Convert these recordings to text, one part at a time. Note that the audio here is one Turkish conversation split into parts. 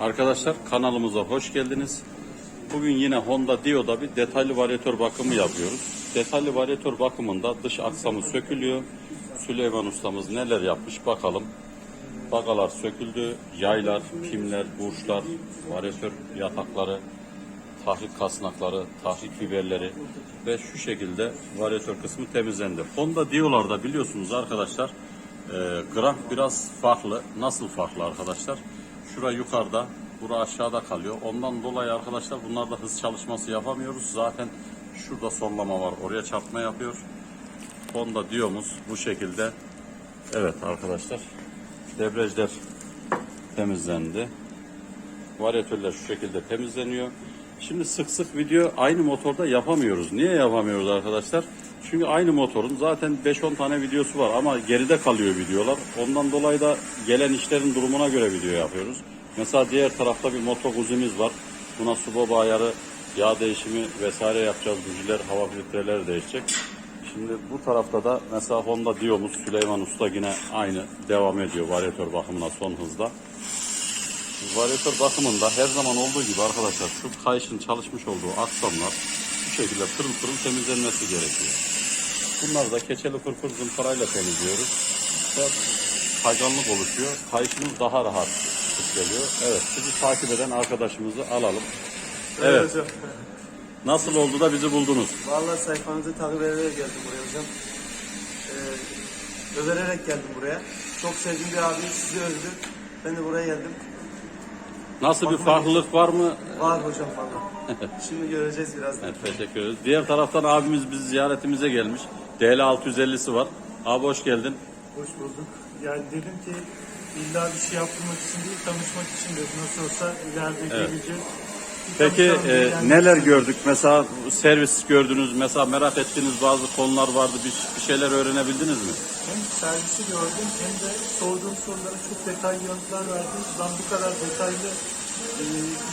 Arkadaşlar kanalımıza hoş geldiniz. Bugün yine Honda Dio'da bir detaylı varyatör bakımı yapıyoruz. Detaylı varyatör bakımında dış aksamı sökülüyor. Süleyman ustamız neler yapmış bakalım. Bagalar söküldü, yaylar, pimler, burçlar, varyatör yatakları, tahrik kasnakları, tahrik biberleri ve şu şekilde varyatör kısmı temizlendi. Honda Dio'larda biliyorsunuz arkadaşlar e, gram biraz farklı. Nasıl farklı arkadaşlar? Şura yukarıda, bura aşağıda kalıyor. Ondan dolayı arkadaşlar bunlarda hız çalışması yapamıyoruz. Zaten şurada sonlama var. Oraya çarpma yapıyor. Honda Dio'muz bu şekilde. Evet arkadaşlar. Debriyajlar temizlendi. Varyatörler şu şekilde temizleniyor. Şimdi sık sık video aynı motorda yapamıyoruz. Niye yapamıyoruz arkadaşlar? Çünkü aynı motorun zaten 5-10 tane videosu var ama geride kalıyor videolar. Ondan dolayı da gelen işlerin durumuna göre video yapıyoruz. Mesela diğer tarafta bir motor guzimiz var. Buna su baba ayarı, yağ değişimi vesaire yapacağız. Bujiler, hava filtreleri değişecek. Şimdi bu tarafta da mesela Honda Dio'muz Süleyman Usta yine aynı devam ediyor varyatör bakımına son hızda. Varyatör bakımında her zaman olduğu gibi arkadaşlar şu kayışın çalışmış olduğu aksamlar bu şekilde pırıl pırıl temizlenmesi gerekiyor. Bunları da keçeli fırfır zımparayla temizliyoruz. Ve kayganlık oluşuyor. Kayışımız daha rahat geliyor. Evet sizi takip eden arkadaşımızı alalım. Evet. hocam. Nasıl oldu da bizi buldunuz? Vallahi sayfanızı takip ederek geldim buraya hocam. Ee, övererek geldim buraya. Çok sevdiğim bir abi sizi övdü. Ben de buraya geldim. Nasıl bir farklılık var mı? Var hocam valla. Şimdi göreceğiz birazdan. Evet, teşekkür ederiz. Diğer taraftan abimiz biz ziyaretimize gelmiş. DL 650'si var. Abi hoş geldin. Hoş bulduk. Yani dedim ki illa bir şey yaptırmak için değil, tanışmak için dedim. Nasıl olsa ileride geleceğiz. Peki e, neler gördük? Mesela servis gördünüz, mesela merak ettiğiniz bazı konular vardı. Bir, bir şeyler öğrenebildiniz mi? Hem servisi gördüm hem de sorduğum sorulara çok detaylı yanıtlar verdim. Ben bu kadar detaylı e,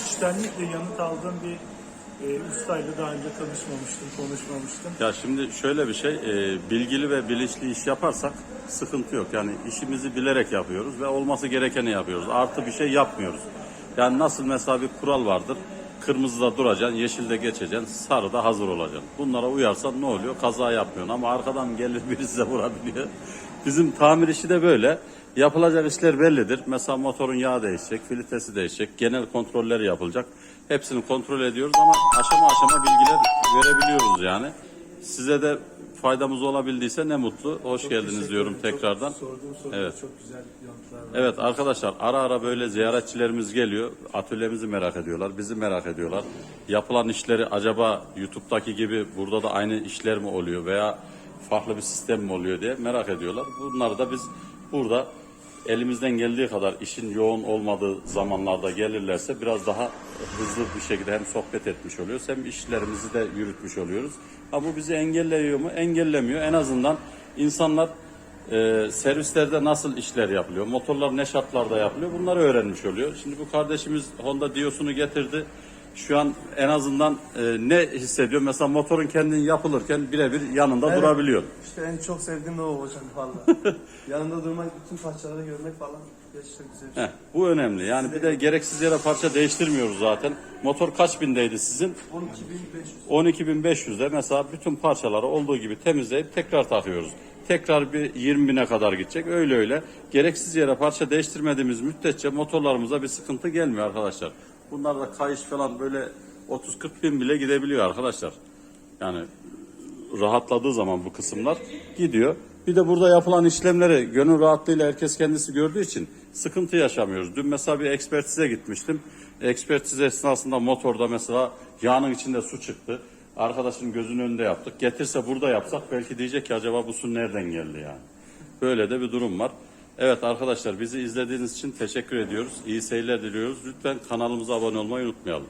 içtenlikle yanıt aldığım bir e, ustayla daha önce tanışmamıştım, konuşmamıştım. Ya şimdi şöyle bir şey, e, bilgili ve bilinçli iş yaparsak sıkıntı yok. Yani işimizi bilerek yapıyoruz ve olması gerekeni yapıyoruz. Artı bir şey yapmıyoruz. Yani nasıl mesela bir kural vardır. Kırmızıda duracaksın, yeşilde geçeceksin, sarıda hazır olacaksın. Bunlara uyarsan ne oluyor? Kaza yapmıyorsun ama arkadan gelir birisi size vurabiliyor. Bizim tamir işi de böyle. Yapılacak işler bellidir. Mesela motorun yağı değişecek, filtresi değişecek, genel kontrolleri yapılacak. Hepsini kontrol ediyoruz ama aşama aşama bilgiler verebiliyoruz yani. Size de faydamız olabildiyse ne mutlu. Hoş geldiniz diyorum tekrardan. Sorduğum sorulara Evet. çok güzel yanıtlar verdim. Evet arkadaşlar ara ara böyle ziyaretçilerimiz geliyor. Atölyemizi merak ediyorlar, bizi merak ediyorlar. Yapılan işleri acaba YouTube'daki gibi burada da aynı işler mi oluyor veya farklı bir sistem mi oluyor diye merak ediyorlar. Bunları da biz burada elimizden geldiği kadar işin yoğun olmadığı zamanlarda gelirlerse biraz daha hızlı bir şekilde hem sohbet etmiş oluyoruz hem işlerimizi de yürütmüş oluyoruz. Ha bu bizi engelliyor mu? Engellemiyor. En azından insanlar e, servislerde nasıl işler yapılıyor, motorlar ne şartlarda yapılıyor bunları öğrenmiş oluyor. Şimdi bu kardeşimiz Honda Dio'sunu getirdi. Şu an en azından e, ne hissediyor? Mesela motorun kendin yapılırken birebir yanında Evet. durabiliyor. İşte en çok sevdiğim de o hocam valla. Yanında durmak, bütün parçaları görmek falan gerçekten güzel bir şey. Heh, bu önemli. Yani bir de gereksiz yere parça değiştirmiyoruz zaten. Motor kaç bindeydi sizin? 12.500. 12.500'de mesela bütün parçaları olduğu gibi temizleyip tekrar takıyoruz. Tekrar bir 20 bine kadar gidecek. Öyle öyle. Gereksiz yere parça değiştirmediğimiz müddetçe motorlarımıza bir sıkıntı gelmiyor arkadaşlar. Bunlar da kayış falan böyle 30-40 bin bile gidebiliyor arkadaşlar. Yani rahatladığı zaman bu kısımlar gidiyor. Bir de burada yapılan işlemleri gönül rahatlığıyla herkes kendisi gördüğü için sıkıntı yaşamıyoruz. Dün mesela bir ekspertize gitmiştim. Ekspertiz esnasında motorda mesela yağının içinde su çıktı. Arkadaşın gözünün önünde yaptık. Getirse burada yapsak belki diyecek ki acaba bu su nereden geldi yani. Böyle de bir durum var. Evet arkadaşlar bizi izlediğiniz için teşekkür ediyoruz. İyi seyirler diliyoruz. Lütfen kanalımıza abone olmayı unutmayalım.